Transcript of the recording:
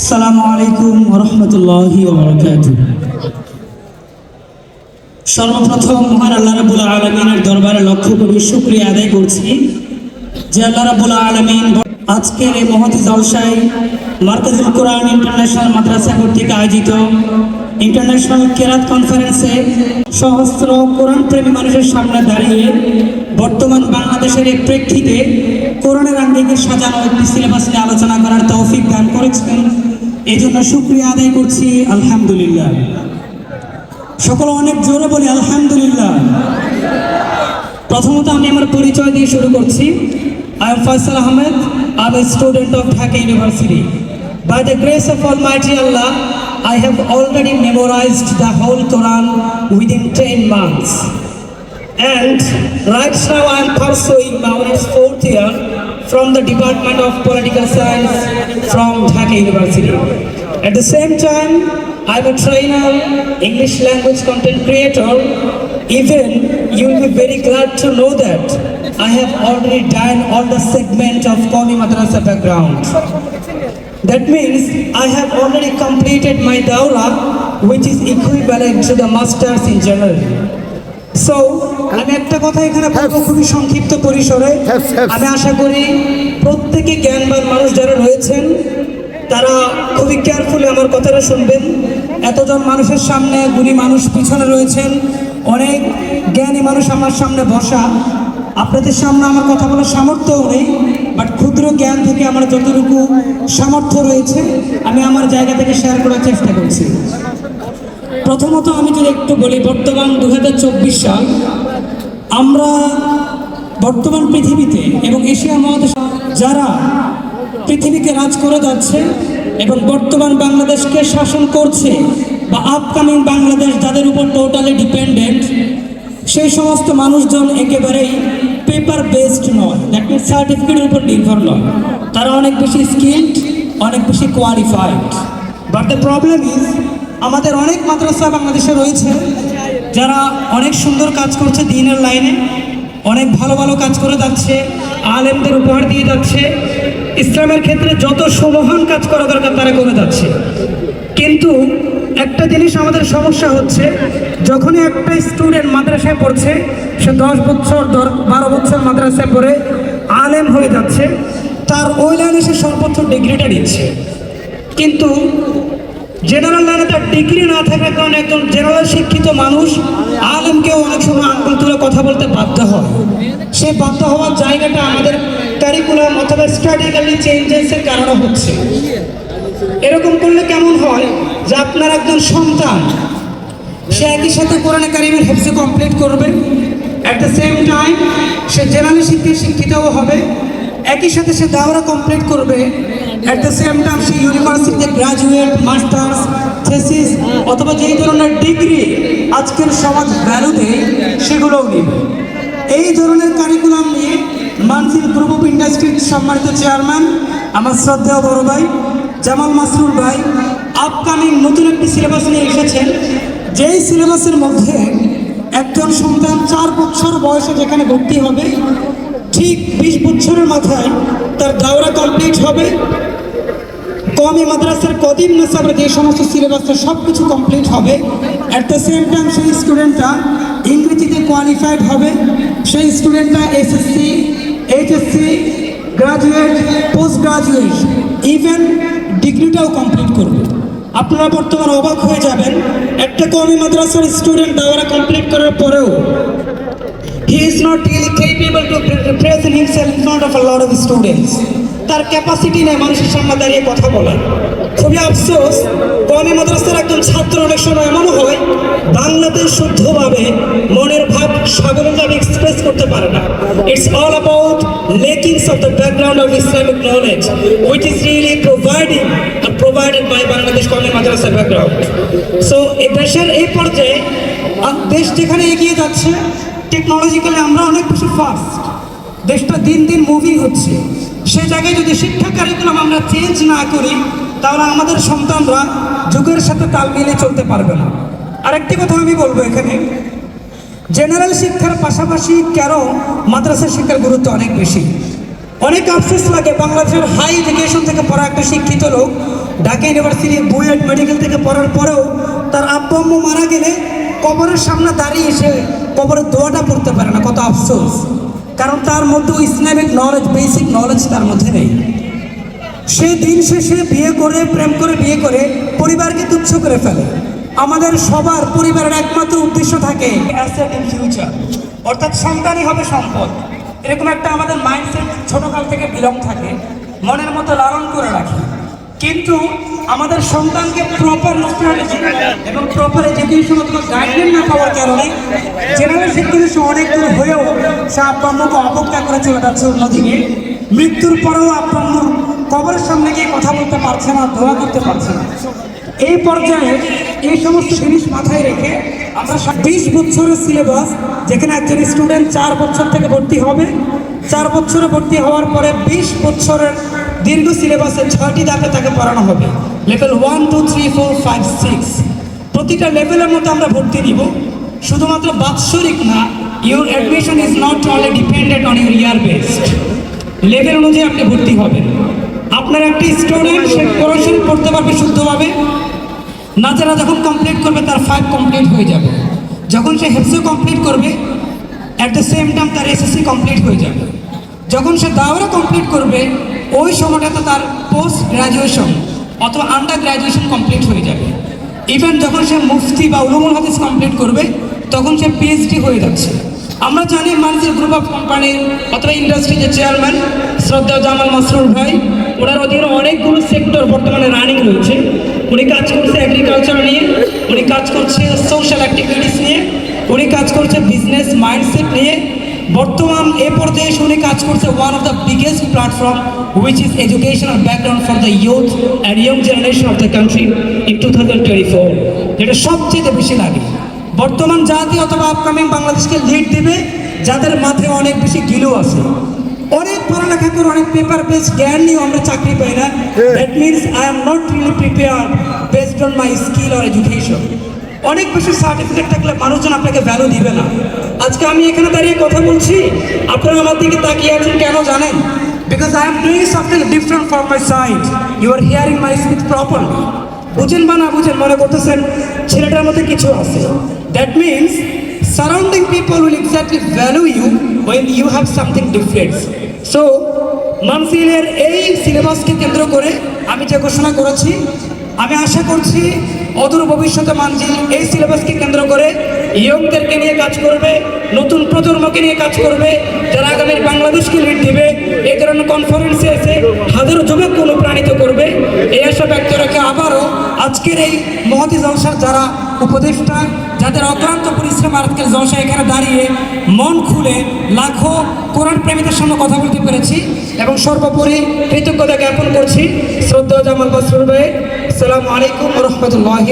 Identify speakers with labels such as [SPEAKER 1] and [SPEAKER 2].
[SPEAKER 1] আসসালামু আলাইকুম রহমতুল্লাহি সর্বপ্রথম মহান আল্লাহ রাবুল আলমিনের দরবারে লক্ষ্য করে শুক্রিয়া আদায় করছি যে আল্লাহ রাবুল আলমিন আজকের এই মহতি জলসায় মার্কাজুল কোরআন ইন্টারন্যাশনাল মাদ্রাসা কর্তৃক আয়োজিত ইন্টারন্যাশনাল কেরাত কনফারেন্সে সহস্র কোরআন প্রেমী মানুষের সামনে দাঁড়িয়ে বর্তমান বাংলাদেশের এই প্রেক্ষিতে কোরআনের আঙ্গিকে সাজানো একটি সিলেবাস নিয়ে আলোচনা করার তৌফিক দান করেছেন। এই জন্য শুক্রিয়া আদায় করছি, আলহামদুলিল্লাহ। সকল অনেক জোরে বলি, আলহামদুলিল্লাহ। প্রথমত আমি আমার পরিচয় দিয়ে শুরু করছি। I am Faisal Ahmed I am student of Dhaka university by the grace of almighty Allah I have already memorized the whole Quran within 10 months. And right now I am pursuing my fourth year from the Department of Political Science from Dhaka University. At the same time, I'm a trainer, English language content creator. Even you will be very glad to know that I have already done all the segments of Komi Madrasa background. That means I have already completed my dawra, which is equivalent to the masters in general. So আমি একটা কথা এখানে বলব খুবই সংক্ষিপ্ত পরিসরে. আমি আশা করি প্রত্যেকে জ্ঞানবান মানুষ যারা রয়েছেন তারা খুবই কেয়ারফুলি আমার কথাটা শুনবেন। এতজন মানুষের সামনে গুণী মানুষ পিছনে রয়েছেন। অনেক জ্ঞানী মানুষ আমার সামনে বসা। আপনাদের সামনে আমার কথা বলার সামর্থ্যও নেই। বাট ক্ষুদ্র জ্ঞান থেকে আমার যতটুকু সামর্থ্য রয়েছে, আমি আমার জায়গা থেকে শেয়ার করার চেষ্টা করছি। প্রথমত আমি যদি একটু বলি, বর্তমান দু হাজার চব্বিশ সাল, আমরা বর্তমান পৃথিবীতে এবং এশিয়া মহাদেশ, যারা পৃথিবীকে রাজ করে যাচ্ছে এবং বর্তমান বাংলাদেশকে শাসন করছে বা আপকামিং বাংলাদেশ, যাদের উপর টোটালি ডিপেন্ডেন্ট সেই সমস্ত মানুষজন একেবারেই পেপার বেসড নয়। দ্যাট মিনস সার্টিফিকেটের উপর নির্ভর নয়। তারা অনেক বেশি স্কিল্ড অনেক বেশি qualified but the problem is আমাদের অনেক মাদ্রাসা বাংলাদেশে রয়েছে, যারা অনেক সুন্দর কাজ করছে দিনের লাইনে, অনেক ভালো ভালো কাজ করে যাচ্ছে, আলেমদের উপহার দিয়ে যাচ্ছে। ইসলামের ক্ষেত্রে যত সুমহান কাজ করা দরকার, তারা করে যাচ্ছে। কিন্তু একটা জিনিস আমাদের সমস্যা হচ্ছে, যখনই একটা স্টুডেন্ট মাদ্রাসায় পড়ছে, সে দশ বছর বারো বছর মাদ্রাসায় পড়ে, আলেম হয়ে যাচ্ছে, তার ওই লাইনে সে সর্বোচ্চ ডিগ্রিটা নিচ্ছে। কিন্তু জেনারেল লাইনে তার ডিগ্রি না থাকার কারণে একজন জেনারেল শিক্ষিত মানুষ আলেমকেও অনেক সময় আঙ্গুল তুলে কথা বলতে বাধ্য হয়। সে বাধ্য হওয়ার জায়গাটা আমাদের কারিকুলাম অথবা স্ট্র্যাটেজিক্যালি চেঞ্জেসের কারণে হচ্ছে। এরকম করলে কেমন হয়? যে আপনার একজন সন্তান, সে একই সাথে কোরআনে কারিমের হেফসে কমপ্লিট করবে। অ্যাট দ্য সেম টাইম সে জেনারেল শিক্ষায় শিক্ষিতও হবে। একই সাথে সে দাওরা কমপ্লিট করবে। অ্যাট দ্য সেম টাইম সে ইউনিভার্সিটিতে গ্রাজুয়েট মাস্টার্স থেসিস অথবা যেই ধরনের ডিগ্রি আজকের সমাজ ভ্যালু দেয় সেগুলোও নেবে। এই ধরনের কারিকুলাম নিয়ে মানসির গ্রুপ অফ ইন্ডাস্ট্রির সম্মানিত চেয়ারম্যান আমার শ্রদ্ধেয় বড় ভাই, জামাল মাসরুর ভাই আপকামিং নতুন একটি সিলেবাস নিয়ে এসেছেন। যেই সিলেবাসের মধ্যে একজন সন্তান চার বছর বয়সে যেখানে ভর্তি হবে, ঠিক বিশ বছরের মাথায় তার দাওরা কমপ্লিট হবে। কমি মাদ্রাসার কদিম নাসাবের যে সমস্ত সিলেবাসটা সব কিছু কমপ্লিট হবে। অ্যাট দ্য সেম টাইম সেই স্টুডেন্টটা ইংরেজিতে কোয়ালিফাইড হবে। সেই স্টুডেন্টটা SSC HSC graduate post graduate even ডিগ্রিটাও complete করবে। আপনারা বর্তমানে অবাক হয়ে যাবেন একটা কমি মাদ্রাসার স্টুডেন্ট দাওয়ারা কমপ্লিট করার পরেও he is not really capable to pre- represent himself in front of a lot of students. তার ক্যাপাসিটি নেই, মানুষের সামনে দাঁড়িয়ে কথা বলার। খুবই আফসোস কমি মাদ্রাসার একজন ছাত্র অনেক সময় এমনও হয় বাংলাদেশ শুদ্ধভাবে মনের ভাব সাগরভাবে এক্সপ্রেস করতে পারে না। It's all about lackings of the background of Islamic knowledge which is really providing provided by Bangladesh কমি মাদ্রাসা ব্যাকগ্রাউন্ড সো এই দেশের এই পর্যায়ে দেশ যেখানে এগিয়ে যাচ্ছে টেকনোলজিক্যালি আমরা অনেক বেশি ফাস্ট দেশটা দিন দিন মুভিং হচ্ছে। সে জায়গায় যদি শিক্ষা কারিকুলাম আমরা চেঞ্জ না করি, তাহলে আমাদের সন্তানরা যুগের সাথে তাল মিলে চলতে পারবে না। আরেকটি কথা আমি বলব এখানে। জেনারেল শিক্ষার পাশাপাশি কেন মাদ্রাসা শিক্ষার গুরুত্ব অনেক বেশি? অনেক আফসোস লাগে। বাংলাদেশের হাই এডুকেশন থেকে পড়া একটা শিক্ষিত লোক ঢাকা ইউনিভার্সিটি বুয়েট মেডিকেল থেকে পড়ার পরেও তার আব্বু আম্মু মারা গেলে কবরের সামনে দাঁড়িয়ে এসে কবরের দোয়াটা পড়তে পারে না, কত আফসোস। কারণ তার মধ্যে ইসলামিক নলেজ বেসিক নলেজ তার মধ্যে নেই। সে দিন শেষে বিয়ে করে, প্রেম করে, বিয়ে করে পরিবারকে তুচ্ছ করে ফেলে। আমাদের সবার পরিবারের একমাত্র উদ্দেশ্য থাকে অর্থাৎ সন্তানই হবে সম্পদ। এরকম একটা আমাদের মাইন্ডসেট ছোটকাল থেকে বিলং থাকে। মনের মতো লালন করে রাখি। কিন্তু আমাদের সন্তানকে প্রপার নস্ট্রালজি এবং প্রপার এডুকেশন অথবা গাইডলাইন না পাওয়ার কারণে জেনারেশন কিন্তু সে অনেক দূর হয়েও সে আব্বাম্মুকে অবজ্ঞা করে চলে যাচ্ছে অন্যদিকে মৃত্যুর পরেও আব্বাম্মুর কবরের সামনে গিয়ে কথা বলতে পারছে না, দোয়া করতে পারছে না। এই পর্যায়ে এই সমস্ত জিনিস মাথায় রেখে আমরা বিশ বছরের সিলেবাস যেখানে একজন স্টুডেন্ট চার বছর থেকে ভর্তি হবে, চার বছরে ভর্তি হওয়ার পরে বিশ বছরের দীর্ঘ সিলেবাসে ছয়টি ধাপে তাকে পড়ানো হবে। Level one two three four five six প্রতিটা লেভেলের মধ্যে আমরা ভর্তি দিব শুধুমাত্র বাৎসরিক না your admission is not only dependent on your year based level অনুযায়ী আপনি ভর্তি হবেন। আপনার একটি স্টুডেন্ট সে পড়াশোনা পড়তে পারবে শুদ্ধভাবে। নাচারা যখন কমপ্লিট করবে, তার ফাইভ কমপ্লিট হয়ে যাবে। যখন সে হেফসিও কমপ্লিট করবে অ্যাট দ্য সেম টাইম তার এসএসসি কমপ্লিট হয়ে যাবে। যখন সে দাওরা কমপ্লিট করবে ওই সময়টা তো তার পোস্ট গ্র্যাজুয়েশন অথবা আন্ডার গ্র্যাজুয়েশন কমপ্লিট হয়ে যাবে। ইভেন যখন সে মুফতি বা উলুমুল হাদিস কমপ্লিট করবে, তখন সে পিএইচডি হয়ে যাচ্ছে। আমরা জানি মানুষের গ্রুপ অফ কোম্পানির অথবা ইন্ডাস্ট্রির যে চেয়ারম্যান শ্রদ্ধা জামাল মাসরুর ভাই, ওনার অধীনে অনেকগুলো সেক্টর বর্তমানে রানিং রয়েছে। উনি কাজ করছে এগ্রিকালচার নিয়ে, উনি কাজ করছে সোশ্যাল অ্যাক্টিভিটিস নিয়ে, উনি কাজ করছে বিজনেস মাইন্ডসেট নিয়ে বর্তমান এ পর্যায়ে উনি কাজ করছে one of the biggest platform which is educational background for the youth and young generation of the country in two thousand twenty four যেটা সবচেয়ে বেশি লাগে। বর্তমান জাতি অথবা আপকামিং বাংলাদেশকে লিড দেবে যাদের মাথায় অনেক বেশি গিলো আছে। অনেক পড়ালেখা করে অনেক পেপার বেস জ্ঞান নিয়ে আমরা চাকরি পাই না। That means I am not really prepare based on my skill or education অনেক বেশি সার্টিফিকেট থাকলে মানুষজন আপনাকে ভ্যালু দিবে না। আজকে আমি এখানে দাঁড়িয়ে কথা বলছি, আপনারা আমার দিকে তাকিয়ে আছেন কেন জানেন? Because I am doing something different from my side you are hearing my speech proper বুঝেন বা না বুঝেন, মনে করতেছেন ছেলেটার মধ্যে কিছু আছে। That means surrounding people will exactly value you when you have something different so মানসিলের এই সিলেবাসকে কেন্দ্র করে আমি যে ঘোষণা করেছি, আমি আশা করছি অদূর ভবিষ্যতে মানজিল এই সিলেবাসকে কেন্দ্র করে ইয়ংদেরকে নিয়ে কাজ করবে, নতুন প্রজন্মকে নিয়ে কাজ করবে, যারা আগামীর বাংলাদেশকে লিড দেবে, এই ধরনের কনফারেন্সে এসে হাজারো যুবক অনুপ্রাণিত করবে। এই আশা ব্যক্ত রেখে আবারও আজকের এই মহতি জলসার যারা উপদেষ্টা, যাদের অক্লান্ত পরিশ্রম আজকের জলসা এখানে দাঁড়িয়ে মন খুলে লাখো কোরআন প্রেমীদের সঙ্গে কথা বলতে পেরেছি এবং সর্বোপরি কৃতজ্ঞতা জ্ঞাপন করছি। শ্রদ্ধা জামাল বাসরুল ভাই সালাম আলাইকুম রহমতুল্লাহি